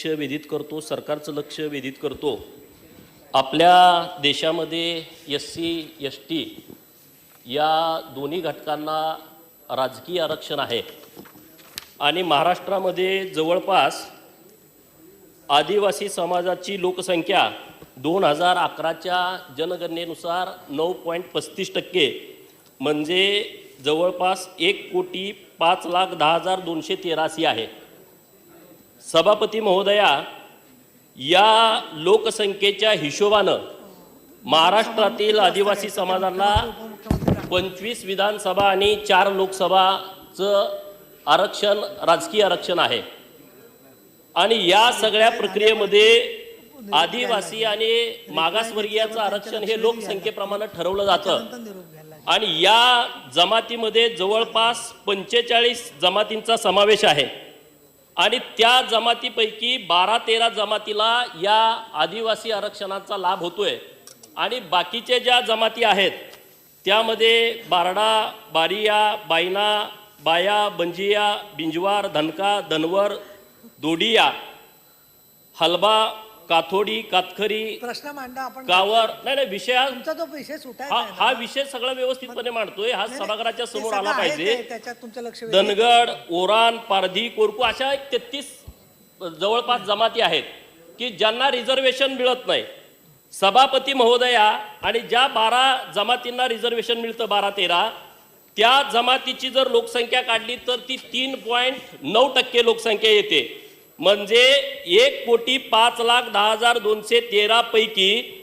लक्ष वेधित करतो सरकारचं लक्ष वेधित करतो. आपल्या देशामध्ये एस सी एस टी या दोन्ही घटकांना राजकीय आरक्षण आहे. आणि महाराष्ट्रामध्ये जवळपास आदिवासी समाजाची लोकसंख्या दोन हजार अकराच्या जनगणनेनुसार नऊ पॉईंट पस्तीस टक्के. म्हणजे जवळपास एक कोटी पाच लाख दहा हजार दोनशे तेरासी आहे. सभापती महोदया या लोकसंख्येच्या हिशोबानं महाराष्ट्रातील आदिवासी समाजाला पंचवीस विधानसभा आणि चार लोकसभाचं आरक्षण राजकीय आरक्षण आहे. आणि या सगळ्या प्रक्रियेमध्ये आदिवासी आणि मागासवर्गीयाचं आरक्षण हे लोकसंख्येप्रमाणे ठरवलं जातं. आणि या जमातीमध्ये जवळपास पंचेचाळीस जमातींचा समावेश आहे. आणि त्या जमातीपैकी बारा तेरा जमातीला या आदिवासी आरक्षणाचा लाभ होतोय. आणि बाकीचे ज्या जमाती आहेत त्यामध्ये बारडा बारिया बायना बाया बंजिया बिंजवार धनका धनवर दोडिया हलबा काथोडी कातखरी प्रश्न मांडा आपण कावर नाही नाही विषय हा- तुमचा तो विषय सुटायचा हा आहे ना. हा विषय सगळा व्यवस्थितपणे मांडतोय हा नाही, सभागृहाच्या ते समोर सगळं आला आहे पाहिजे ते, त्याच्यात तुमचं लक्ष वेधलं. धनगड ओरान पारधी कोरकू अशा एक तेहतीस जवळपास जमाती आहेत की ज्यांना रिझर्वेशन मिळत नाही सभापती महोदया आणि ज्या बारा जमातींना रिझर्वेशन मिळतं बारा तेरा त्या जमातीची जर लोकसंख्या काढली तर ती तीन पॉईंट नऊ टक्के लोकसंख्या येते म्हणजे एक कोटी पाच लाख दहा हजार दोनशे तेरा पैकी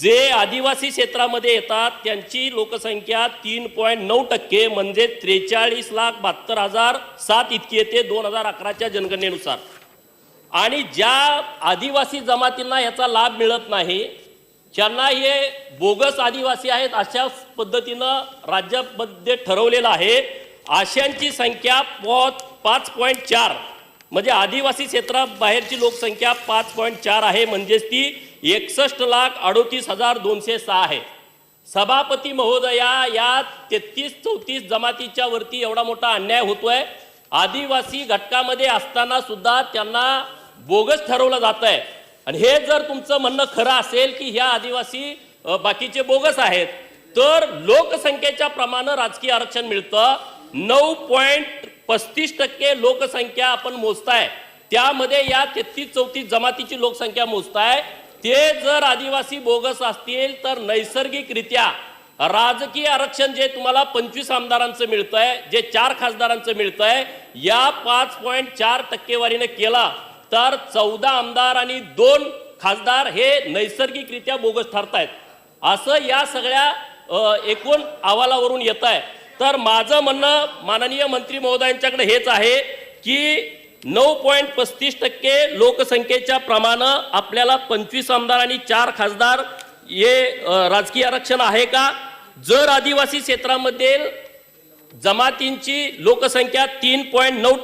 जे आदिवासी क्षेत्रामध्ये येतात त्यांची लोकसंख्या तीन पॉईंट नऊ टक्के म्हणजे त्रेचाळीस लाख बहात्तर हजार सात इतकी येते दोन हजार अकराच्या जनगणनेनुसार. आणि ज्या आदिवासी जमातींना याचा लाभ मिळत नाही ज्यांना हे बोगस आदिवासी आहेत अशा पद्धतीनं राज्यामध्ये ठरवलेलं आहे. अशांची संख्या पॉ- पाच पॉईंट चार. म्हणजे आदिवासी क्षेत्राबाहेरची लोकसंख्या पाच पॉईंट चार आहे म्हणजेच ती एकसष्ट लाख अडोतीस हजार दोनशे सहा आहे. सभापती महोदया या तेहतीस चौतीस जमातीच्या वरती एवढा मोठा अन्याय होतोय. आदिवासी घटकामध्ये असताना सुद्धा त्यांना बोगस ठरवलं जात आहे आणि हे जर तुमचं म्हणणं खरं असेल की ह्या आदिवासी बाकीचे बोगस आहेत तर लोकसंख्येच्या प्रमाणे राजकीय आरक्षण मिळतं. नऊ पॉईंट पस्तीस टक्के लोकसंख्या आपण मोजताय. त्यामध्ये या तेहतीस चौतीस जमातीची लोकसंख्या मोजताय. ते जर आदिवासी बोगस असतील तर नैसर्गिकरित्या राजकीय आरक्षण जे तुम्हाला पंचवीस आमदारांचं मिळतंय जे चार खासदारांचं मिळतंय या पाच पॉईंट चार टक्केवारीने केला तर चौदा आमदार आणि दोन खासदार हे नैसर्गिकरित्या बोगस ठरतायत. असं या सगळ्या एकूण अहवालावरून येत आहे तर माझं म्हणणं माननीय मंत्री महोदयांच्याकडे हेच आहे की नऊ पॉईंट पस्तीस टक्के लोकसंख्येच्या प्रमाण आपल्याला पंचवीस आमदार आणि चार खासदार हे राजकीय आरक्षण आहे का? जर आदिवासी क्षेत्रामध्ये जमातींची लोकसंख्या तीन पॉईंट नऊ